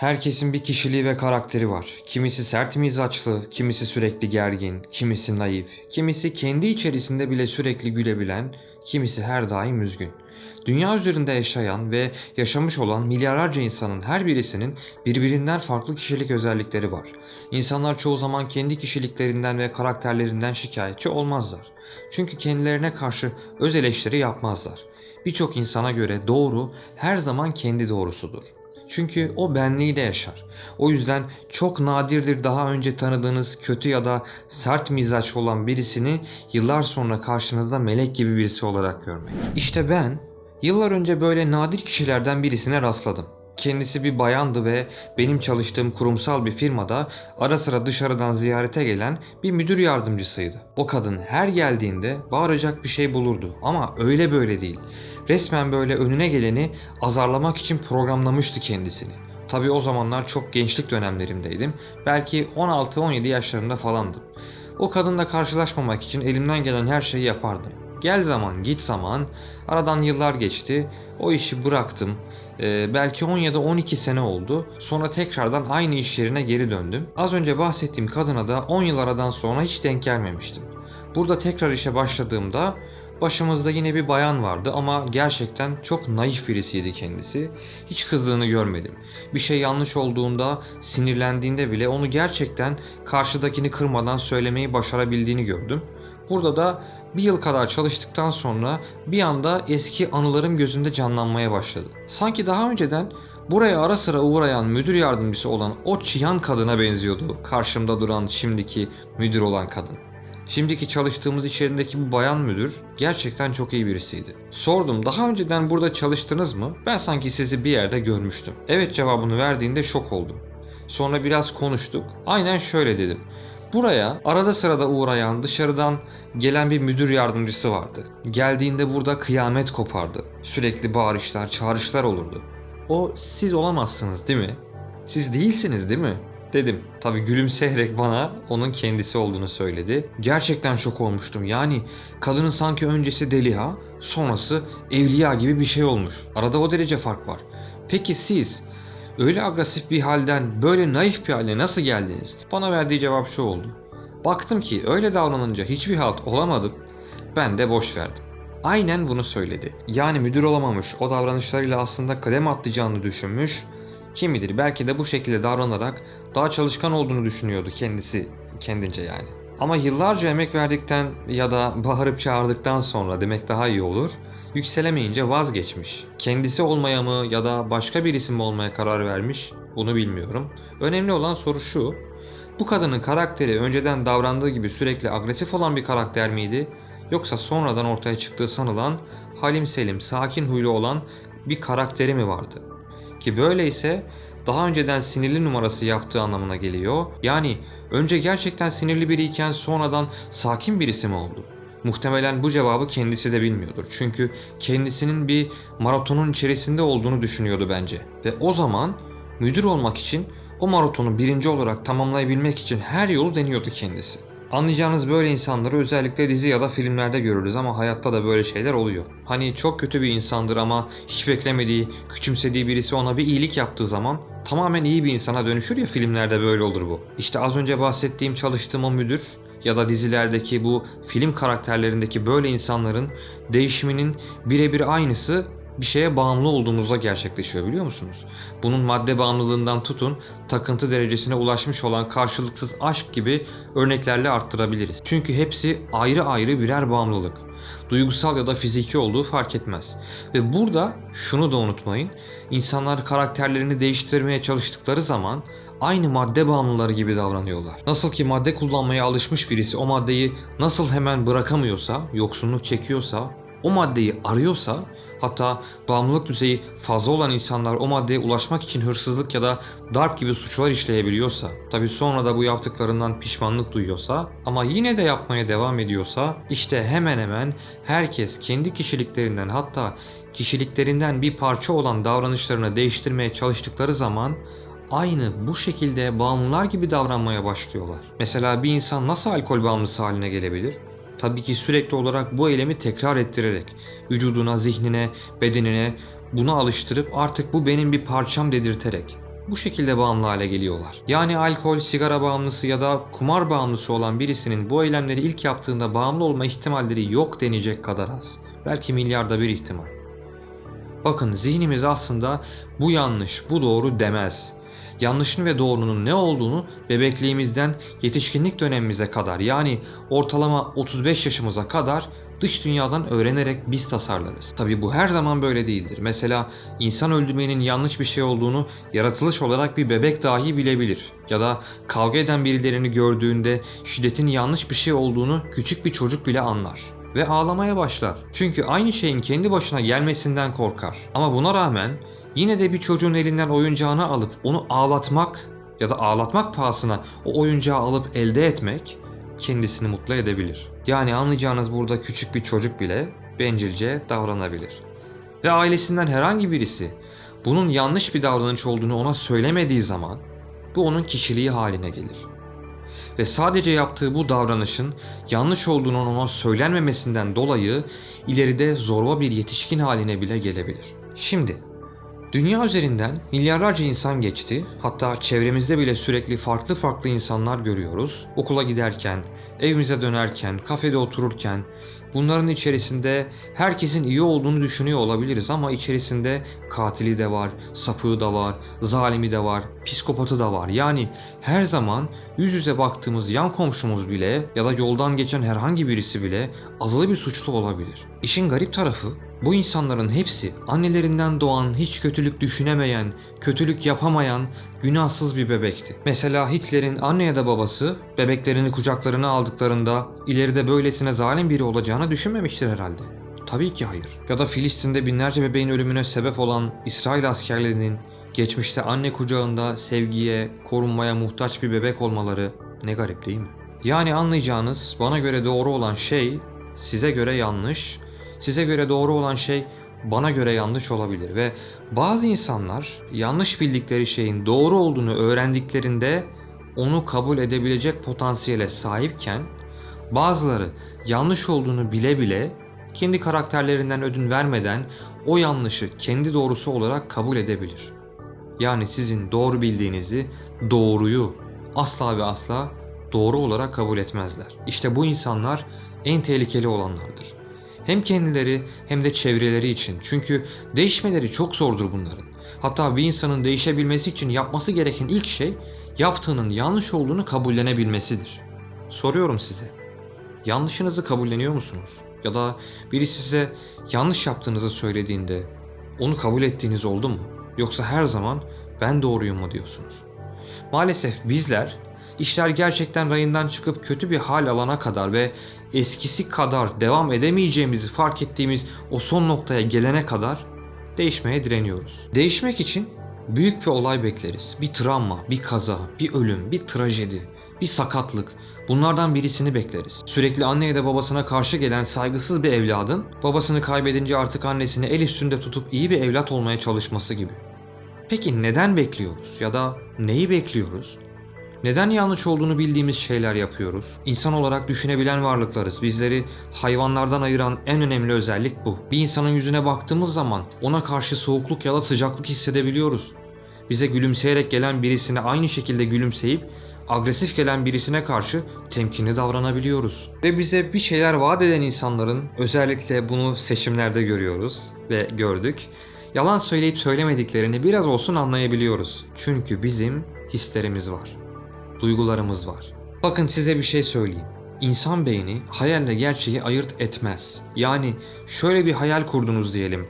Herkesin bir kişiliği ve karakteri var. Kimisi sert mizaçlı, kimisi sürekli gergin, kimisi naif, kimisi kendi içerisinde bile sürekli gülebilen, kimisi her daim üzgün. Dünya üzerinde yaşayan ve yaşamış olan milyarlarca insanın her birisinin birbirinden farklı kişilik özellikleri var. İnsanlar çoğu zaman kendi kişiliklerinden ve karakterlerinden şikayetçi olmazlar. Çünkü kendilerine karşı öz eleştiri yapmazlar. Birçok insana göre doğru her zaman kendi doğrusudur. Çünkü o benliğiyle yaşar. O yüzden çok nadirdir daha önce tanıdığınız kötü ya da sert mizaç olan birisini yıllar sonra karşınızda melek gibi birisi olarak görmek. İşte ben yıllar önce böyle nadir kişilerden birisine rastladım. Kendisi bir bayandı ve benim çalıştığım kurumsal bir firmada ara sıra dışarıdan ziyarete gelen bir müdür yardımcısıydı. O kadın her geldiğinde bağıracak bir şey bulurdu ama öyle böyle değil. Resmen böyle önüne geleni azarlamak için programlamıştı kendisini. Tabii o zamanlar çok gençlik dönemlerimdeydim. Belki 16-17 yaşlarında falandım. O kadınla karşılaşmamak için elimden gelen her şeyi yapardım. Gel zaman git zaman aradan yıllar geçti o işi bıraktım Ee, belki 10 ya da 12 sene oldu sonra tekrardan aynı iş yerine geri döndüm az önce bahsettiğim kadına da 10 yıl aradan sonra hiç denk gelmemiştim burada tekrar işe başladığımda Başımızda yine bir bayan vardı ama gerçekten çok naif birisiydi kendisi. Hiç kızdığını görmedim. Bir şey yanlış olduğunda, sinirlendiğinde bile onu gerçekten karşıdakini kırmadan söylemeyi başarabildiğini gördüm. Burada da bir yıl kadar çalıştıktan sonra bir anda eski anılarım gözümde canlanmaya başladı. Sanki daha önceden buraya ara sıra uğrayan müdür yardımcısı olan o çıyan kadına benziyordu karşımda duran şimdiki müdür olan kadın. Şimdiki çalıştığımız iş yerindeki bu bayan müdür gerçekten çok iyi birisiydi. Sordum daha önceden burada çalıştınız mı? Ben sanki sizi bir yerde görmüştüm. Evet cevabını verdiğinde şok oldum. Sonra biraz konuştuk. Aynen şöyle dedim. Buraya arada sırada uğrayan dışarıdan gelen bir müdür yardımcısı vardı. Geldiğinde burada kıyamet kopardı. Sürekli bağırışlar, çağrışlar olurdu. O siz olamazsınız değil mi? Siz değilsiniz değil mi? Dedim. Tabi gülümseyerek bana onun kendisi olduğunu söyledi. Gerçekten şok olmuştum. Yani kadının sanki öncesi deliha, sonrası evliya gibi bir şey olmuş. Arada o derece fark var. Peki siz öyle agresif bir halden böyle naif bir hale nasıl geldiniz? Bana verdiği cevap şu oldu. Baktım ki öyle davranınca hiçbir halt olamadım. Ben de boş verdim. Aynen bunu söyledi. Yani müdür olamamış, o davranışlarıyla aslında kadem atlayacağını düşünmüş. Kim bilir belki de bu şekilde davranarak daha çalışkan olduğunu düşünüyordu kendisi kendince yani. Ama yıllarca emek verdikten ya da bağırıp çağırdıktan sonra demek daha iyi olur. Yükselemeyince vazgeçmiş. Kendisi olmaya mı ya da başka birisi mi olmaya karar vermiş bunu bilmiyorum. Önemli olan soru şu. Bu kadının karakteri önceden davrandığı gibi sürekli agresif olan bir karakter miydi? Yoksa sonradan ortaya çıktığı sanılan halim selim, sakin huylu olan bir karakteri mi vardı? Ki böyleyse daha önceden sinirli numarası yaptığı anlamına geliyor. Yani önce gerçekten sinirli biriyken sonradan sakin birisi mi oldu? Muhtemelen bu cevabı kendisi de bilmiyordur. Çünkü kendisinin bir maratonun içerisinde olduğunu düşünüyordu bence. Ve o zaman müdür olmak için o maratonu birinci olarak tamamlayabilmek için her yolu deniyordu kendisi. Anlayacağınız böyle insanları özellikle dizi ya da filmlerde görürüz ama hayatta da böyle şeyler oluyor. Hani çok kötü bir insandır ama hiç beklemediği, küçümsediği birisi ona bir iyilik yaptığı zaman tamamen iyi bir insana dönüşür ya filmlerde böyle olur bu. İşte az önce bahsettiğim çalıştığım o müdür ya da dizilerdeki bu film karakterlerindeki böyle insanların değişiminin birebir aynısı bir şeye bağımlı olduğumuzda gerçekleşiyor biliyor musunuz? Bunun madde bağımlılığından tutun takıntı derecesine ulaşmış olan karşılıksız aşk gibi örneklerle arttırabiliriz. Çünkü hepsi ayrı ayrı birer bağımlılık. Duygusal ya da fiziki olduğu fark etmez. Ve burada şunu da unutmayın. İnsanlar karakterlerini değiştirmeye çalıştıkları zaman aynı madde bağımlıları gibi davranıyorlar. Nasıl ki madde kullanmaya alışmış birisi o maddeyi nasıl hemen bırakamıyorsa, yoksunluk çekiyorsa, o maddeyi arıyorsa Hatta bağımlılık düzeyi fazla olan insanlar o maddeye ulaşmak için hırsızlık ya da darp gibi suçlar işleyebiliyorsa, tabi sonra da bu yaptıklarından pişmanlık duyuyorsa ama yine de yapmaya devam ediyorsa işte hemen hemen herkes kendi kişiliklerinden hatta kişiliklerinden bir parça olan davranışlarını değiştirmeye çalıştıkları zaman aynı bu şekilde bağımlılar gibi davranmaya başlıyorlar. Mesela bir insan nasıl alkol bağımlısı haline gelebilir? Tabii ki sürekli olarak bu eylemi tekrar ettirerek, vücuduna, zihnine, bedenine bunu alıştırıp artık bu benim bir parçam dedirterek. bu şekilde bağımlı hale geliyorlar. Yani alkol, sigara bağımlısı ya da kumar bağımlısı olan birisinin bu eylemleri ilk yaptığında bağımlı olma ihtimalleri yok denecek kadar az. Belki milyarda bir ihtimal. Bakın zihnimiz aslında bu yanlış, bu doğru demez. Yanlışın ve doğrunun ne olduğunu bebekliğimizden yetişkinlik dönemimize kadar yani ortalama 35 yaşımıza kadar dış dünyadan öğrenerek biz tasarlarız. Tabi bu her zaman böyle değildir. Mesela insan öldürmenin yanlış bir şey olduğunu yaratılış olarak bir bebek dahi bilebilir. Ya da kavga eden birilerini gördüğünde şiddetin yanlış bir şey olduğunu küçük bir çocuk bile anlar ve ağlamaya başlar. Çünkü aynı şeyin kendi başına gelmesinden korkar. Ama buna rağmen yine de bir çocuğun elinden oyuncağını alıp onu ağlatmak ya da ağlatmak pahasına o oyuncağı alıp elde etmek kendisini mutlu edebilir. Yani anlayacağınız burada küçük bir çocuk bile bencilce davranabilir. Ve ailesinden herhangi birisi bunun yanlış bir davranış olduğunu ona söylemediği zaman bu onun kişiliği haline gelir ve sadece yaptığı bu davranışın yanlış olduğunun ona söylenmemesinden dolayı ileride zorba bir yetişkin haline bile gelebilir. Şimdi Dünya üzerinden milyarlarca insan geçti. Hatta çevremizde bile sürekli farklı farklı insanlar görüyoruz. Okula giderken, evimize dönerken, kafede otururken bunların içerisinde herkesin iyi olduğunu düşünüyor olabiliriz ama içerisinde katili de var, sapığı da var, zalimi de var, psikopatı da var. Yani her zaman yüz yüze baktığımız yan komşumuz bile ya da yoldan geçen herhangi birisi bile azılı bir suçlu olabilir. İşin garip tarafı bu insanların hepsi annelerinden doğan, hiç kötülük düşünemeyen, kötülük yapamayan, günahsız bir bebekti. Mesela Hitler'in anne ya da babası bebeklerini kucaklarına aldıklarında ileride böylesine zalim biri olacağını düşünmemiştir herhalde. Tabii ki hayır. Ya da Filistin'de binlerce bebeğin ölümüne sebep olan İsrail askerlerinin geçmişte anne kucağında sevgiye, korunmaya muhtaç bir bebek olmaları ne garip değil mi? Yani anlayacağınız bana göre doğru olan şey size göre yanlış, size göre doğru olan şey bana göre yanlış olabilir ve bazı insanlar yanlış bildikleri şeyin doğru olduğunu öğrendiklerinde onu kabul edebilecek potansiyele sahipken bazıları yanlış olduğunu bile bile kendi karakterlerinden ödün vermeden o yanlışı kendi doğrusu olarak kabul edebilir. Yani sizin doğru bildiğinizi, doğruyu asla ve asla doğru olarak kabul etmezler. İşte bu insanlar en tehlikeli olanlardır. Hem kendileri hem de çevreleri için. Çünkü değişmeleri çok zordur bunların. Hatta bir insanın değişebilmesi için yapması gereken ilk şey yaptığının yanlış olduğunu kabullenebilmesidir. Soruyorum size. Yanlışınızı kabulleniyor musunuz? Ya da biri size yanlış yaptığınızı söylediğinde onu kabul ettiğiniz oldu mu? Yoksa her zaman ben doğruyum mu diyorsunuz? Maalesef bizler işler gerçekten rayından çıkıp kötü bir hal alana kadar ve eskisi kadar devam edemeyeceğimizi fark ettiğimiz o son noktaya gelene kadar değişmeye direniyoruz. Değişmek için büyük bir olay bekleriz. Bir travma, bir kaza, bir ölüm, bir trajedi, bir sakatlık. Bunlardan birisini bekleriz. Sürekli anne ya da babasına karşı gelen saygısız bir evladın babasını kaybedince artık annesini el üstünde tutup iyi bir evlat olmaya çalışması gibi. Peki neden bekliyoruz ya da neyi bekliyoruz? Neden yanlış olduğunu bildiğimiz şeyler yapıyoruz? İnsan olarak düşünebilen varlıklarız. Bizleri hayvanlardan ayıran en önemli özellik bu. Bir insanın yüzüne baktığımız zaman ona karşı soğukluk ya da sıcaklık hissedebiliyoruz. Bize gülümseyerek gelen birisine aynı şekilde gülümseyip agresif gelen birisine karşı temkinli davranabiliyoruz. Ve bize bir şeyler vaat eden insanların özellikle bunu seçimlerde görüyoruz ve gördük. Yalan söyleyip söylemediklerini biraz olsun anlayabiliyoruz. Çünkü bizim hislerimiz var duygularımız var. Bakın size bir şey söyleyeyim. İnsan beyni hayalle gerçeği ayırt etmez. Yani şöyle bir hayal kurdunuz diyelim.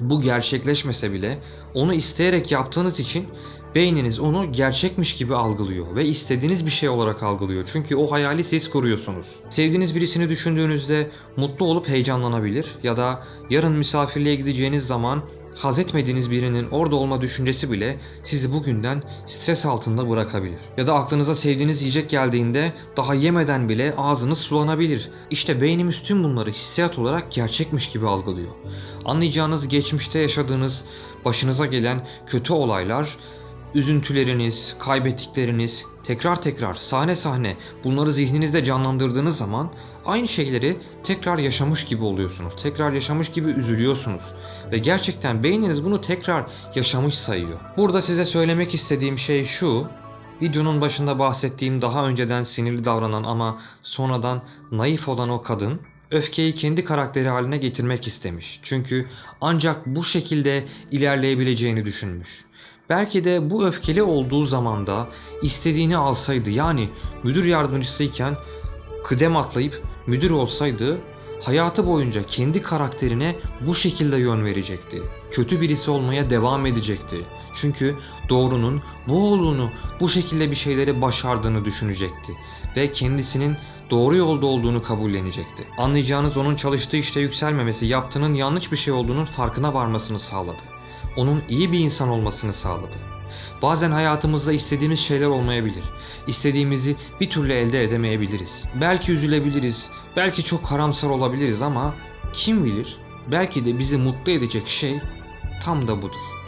Bu gerçekleşmese bile onu isteyerek yaptığınız için beyniniz onu gerçekmiş gibi algılıyor ve istediğiniz bir şey olarak algılıyor. Çünkü o hayali siz kuruyorsunuz. Sevdiğiniz birisini düşündüğünüzde mutlu olup heyecanlanabilir ya da yarın misafirliğe gideceğiniz zaman haz etmediğiniz birinin orada olma düşüncesi bile sizi bugünden stres altında bırakabilir. Ya da aklınıza sevdiğiniz yiyecek geldiğinde daha yemeden bile ağzınız sulanabilir. İşte beynimiz tüm bunları hissiyat olarak gerçekmiş gibi algılıyor. Anlayacağınız geçmişte yaşadığınız, başınıza gelen kötü olaylar üzüntüleriniz, kaybettikleriniz tekrar tekrar sahne sahne bunları zihninizde canlandırdığınız zaman aynı şeyleri tekrar yaşamış gibi oluyorsunuz. Tekrar yaşamış gibi üzülüyorsunuz. Ve gerçekten beyniniz bunu tekrar yaşamış sayıyor. Burada size söylemek istediğim şey şu. Videonun başında bahsettiğim daha önceden sinirli davranan ama sonradan naif olan o kadın öfkeyi kendi karakteri haline getirmek istemiş. Çünkü ancak bu şekilde ilerleyebileceğini düşünmüş. Belki de bu öfkeli olduğu zamanda istediğini alsaydı yani müdür yardımcısıyken kıdem atlayıp müdür olsaydı hayatı boyunca kendi karakterine bu şekilde yön verecekti. Kötü birisi olmaya devam edecekti. Çünkü doğrunun bu olduğunu, bu şekilde bir şeyleri başardığını düşünecekti ve kendisinin doğru yolda olduğunu kabullenecekti. Anlayacağınız onun çalıştığı işte yükselmemesi, yaptığının yanlış bir şey olduğunun farkına varmasını sağladı. Onun iyi bir insan olmasını sağladı. Bazen hayatımızda istediğimiz şeyler olmayabilir. İstediğimizi bir türlü elde edemeyebiliriz. Belki üzülebiliriz, belki çok karamsar olabiliriz ama kim bilir belki de bizi mutlu edecek şey tam da budur.